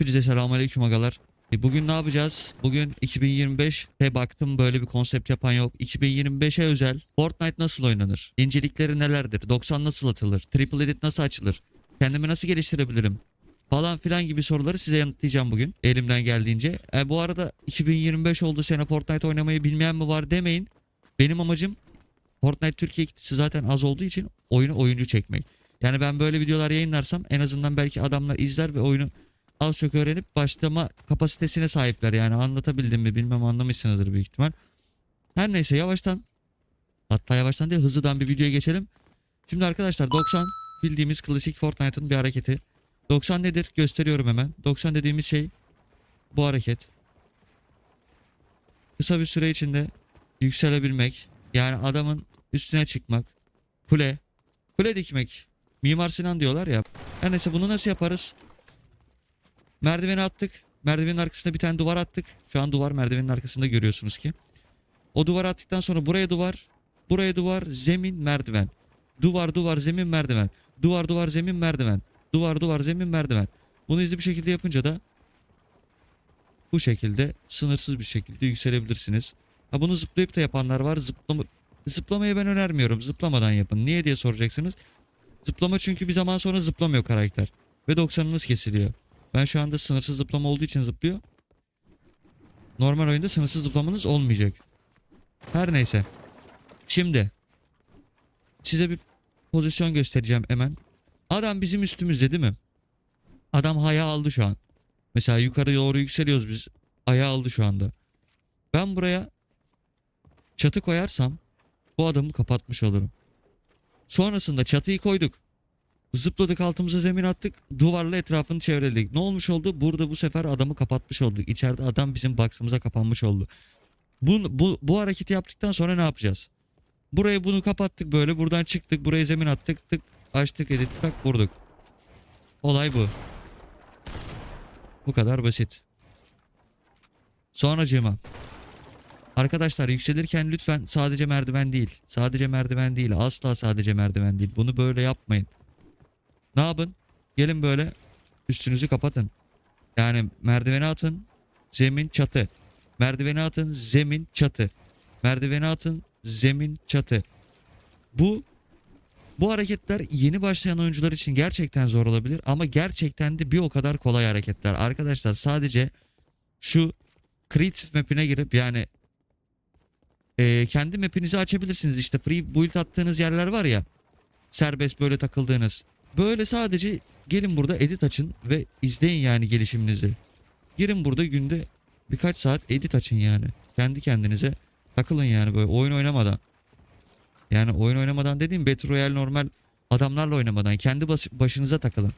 Hepinize selamünaleyküm agalar. E, Bugün ne yapacağız? Bugün 2025'te baktım böyle bir konsept yapan yok. 2025'e özel Fortnite nasıl oynanır? İncelikleri nelerdir? 90 nasıl atılır? Triple Edit nasıl açılır? Kendimi nasıl geliştirebilirim? Falan filan gibi soruları size yanıtlayacağım bugün elimden geldiğince. E, bu arada 2025 oldu sene Fortnite oynamayı bilmeyen mi var demeyin. Benim amacım Fortnite Türkiye kitlesi zaten az olduğu için oyunu oyuncu çekmek. Yani ben böyle videolar yayınlarsam en azından belki adamlar izler ve oyunu az çok öğrenip başlama kapasitesine sahipler. Yani anlatabildim mi bilmem anlamışsınızdır büyük ihtimal. Her neyse yavaştan hatta yavaştan değil hızlıdan bir videoya geçelim. Şimdi arkadaşlar 90 bildiğimiz klasik Fortnite'ın bir hareketi. 90 nedir? Gösteriyorum hemen. 90 dediğimiz şey bu hareket. Kısa bir süre içinde yükselebilmek. Yani adamın üstüne çıkmak. Kule. Kule dikmek. Mimar Sinan diyorlar ya. Her neyse bunu nasıl yaparız? Merdiveni attık. Merdivenin arkasında bir tane duvar attık. Şu an duvar merdivenin arkasında görüyorsunuz ki. O duvar attıktan sonra buraya duvar. Buraya duvar, zemin, merdiven. Duvar, duvar, zemin, merdiven. Duvar, duvar, zemin, merdiven. Duvar, duvar, zemin, merdiven. Bunu hızlı bir şekilde yapınca da bu şekilde sınırsız bir şekilde yükselebilirsiniz. Ha bunu zıplayıp da yapanlar var. Zıplama, zıplamayı ben önermiyorum. Zıplamadan yapın. Niye diye soracaksınız. Zıplama çünkü bir zaman sonra zıplamıyor karakter. Ve 90'ınız kesiliyor. Ben şu anda sınırsız zıplama olduğu için zıplıyor. Normal oyunda sınırsız zıplamanız olmayacak. Her neyse. Şimdi size bir pozisyon göstereceğim hemen. Adam bizim üstümüzde değil mi? Adam haya aldı şu an. Mesela yukarı doğru yükseliyoruz biz. Aya aldı şu anda. Ben buraya çatı koyarsam bu adamı kapatmış olurum. Sonrasında çatıyı koyduk. Zıpladık altımıza zemin attık. Duvarla etrafını çevreledik. Ne olmuş oldu? Burada bu sefer adamı kapatmış olduk. İçeride adam bizim box'ımıza kapanmış oldu. Bu, bu, bu hareketi yaptıktan sonra ne yapacağız? Burayı bunu kapattık böyle. Buradan çıktık. Buraya zemin attık. Tık açtık edit tak vurduk. Olay bu. Bu kadar basit. Sonracığıma. Arkadaşlar yükselirken lütfen sadece merdiven değil. Sadece merdiven değil. Asla sadece merdiven değil. Bunu böyle yapmayın. Ne yapın? Gelin böyle üstünüzü kapatın. Yani merdiveni atın. Zemin çatı. Merdiveni atın. Zemin çatı. Merdiveni atın. Zemin çatı. Bu bu hareketler yeni başlayan oyuncular için gerçekten zor olabilir ama gerçekten de bir o kadar kolay hareketler. Arkadaşlar sadece şu Creative map'ine girip yani e, kendi map'inizi açabilirsiniz. İşte free build attığınız yerler var ya serbest böyle takıldığınız. Böyle sadece gelin burada edit açın ve izleyin yani gelişiminizi. Girin burada günde birkaç saat edit açın yani. Kendi kendinize takılın yani böyle oyun oynamadan. Yani oyun oynamadan dediğim Battle Royale normal adamlarla oynamadan kendi başınıza takılın.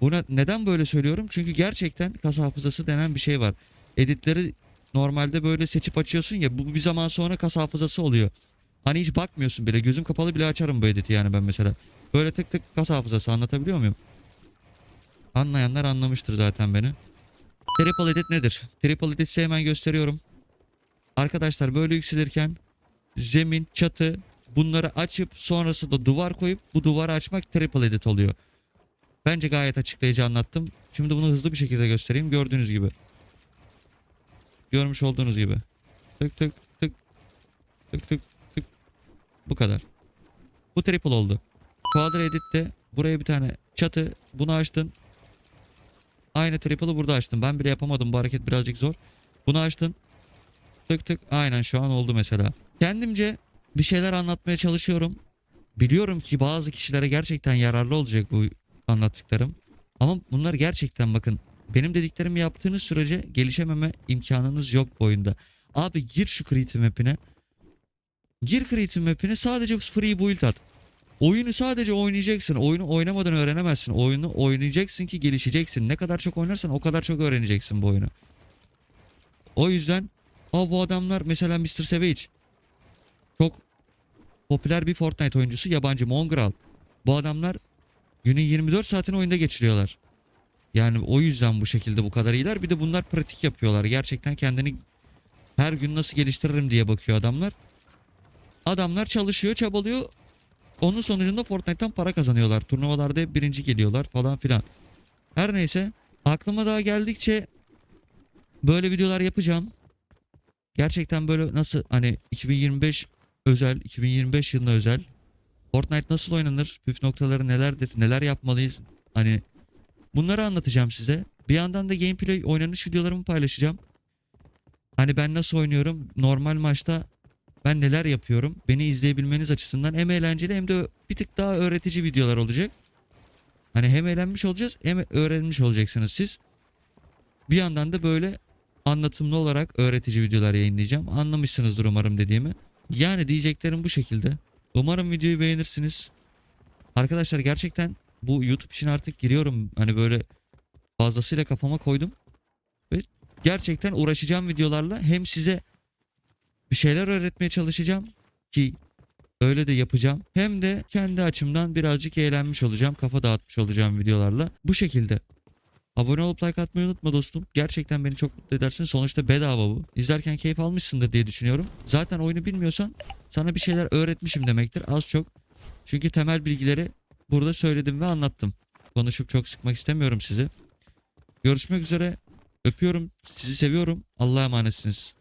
Buna neden böyle söylüyorum? Çünkü gerçekten kas hafızası denen bir şey var. Editleri normalde böyle seçip açıyorsun ya bu bir zaman sonra kas hafızası oluyor. Hani hiç bakmıyorsun bile gözüm kapalı bile açarım bu editi yani ben mesela. Böyle tık tık kas hafızası anlatabiliyor muyum? Anlayanlar anlamıştır zaten beni. Triple edit nedir? Triple edit hemen gösteriyorum. Arkadaşlar böyle yükselirken zemin, çatı bunları açıp sonrasında duvar koyup bu duvarı açmak triple edit oluyor. Bence gayet açıklayıcı anlattım. Şimdi bunu hızlı bir şekilde göstereyim. Gördüğünüz gibi. Görmüş olduğunuz gibi. Tık tık tık tık tık tık. Bu kadar. Bu triple oldu. Quadra edit'te buraya bir tane çatı bunu açtın. Aynı triple'ı burada açtım. Ben bile yapamadım. Bu hareket birazcık zor. Bunu açtın. Tık tık aynen şu an oldu mesela. Kendimce bir şeyler anlatmaya çalışıyorum. Biliyorum ki bazı kişilere gerçekten yararlı olacak bu anlattıklarım. Ama bunlar gerçekten bakın benim dediklerimi yaptığınız sürece gelişememe imkanınız yok bu oyunda. Abi gir şu Creative Map'ine. Gir Creative Map'ine sadece free build at. Oyunu sadece oynayacaksın. Oyunu oynamadan öğrenemezsin. Oyunu oynayacaksın ki gelişeceksin. Ne kadar çok oynarsan o kadar çok öğreneceksin bu oyunu. O yüzden Aa bu adamlar mesela Mr. Savage. Çok popüler bir Fortnite oyuncusu yabancı Mongrel. Bu adamlar günün 24 saatini oyunda geçiriyorlar. Yani o yüzden bu şekilde bu kadar iyiler. Bir de bunlar pratik yapıyorlar. Gerçekten kendini her gün nasıl geliştiririm diye bakıyor adamlar. Adamlar çalışıyor, çabalıyor. Onun sonucunda Fortnite'tan para kazanıyorlar. Turnuvalarda birinci geliyorlar falan filan. Her neyse Aklıma daha geldikçe böyle videolar yapacağım. Gerçekten böyle nasıl hani 2025 özel, 2025 yılına özel Fortnite nasıl oynanır? Püf noktaları nelerdir? Neler yapmalıyız? Hani bunları anlatacağım size. Bir yandan da gameplay oynanış videolarımı paylaşacağım. Hani ben nasıl oynuyorum? Normal maçta ben neler yapıyorum? Beni izleyebilmeniz açısından hem eğlenceli hem de bir tık daha öğretici videolar olacak. Hani hem eğlenmiş olacağız hem öğrenmiş olacaksınız siz. Bir yandan da böyle anlatımlı olarak öğretici videolar yayınlayacağım. Anlamışsınızdır umarım dediğimi. Yani diyeceklerim bu şekilde. Umarım videoyu beğenirsiniz. Arkadaşlar gerçekten bu YouTube için artık giriyorum. Hani böyle fazlasıyla kafama koydum. Ve gerçekten uğraşacağım videolarla hem size bir şeyler öğretmeye çalışacağım ki öyle de yapacağım. Hem de kendi açımdan birazcık eğlenmiş olacağım. Kafa dağıtmış olacağım videolarla. Bu şekilde. Abone olup like atmayı unutma dostum. Gerçekten beni çok mutlu edersin. Sonuçta bedava bu. İzlerken keyif almışsındır diye düşünüyorum. Zaten oyunu bilmiyorsan sana bir şeyler öğretmişim demektir az çok. Çünkü temel bilgileri burada söyledim ve anlattım. Konuşup çok sıkmak istemiyorum sizi. Görüşmek üzere. Öpüyorum. Sizi seviyorum. Allah'a emanetsiniz.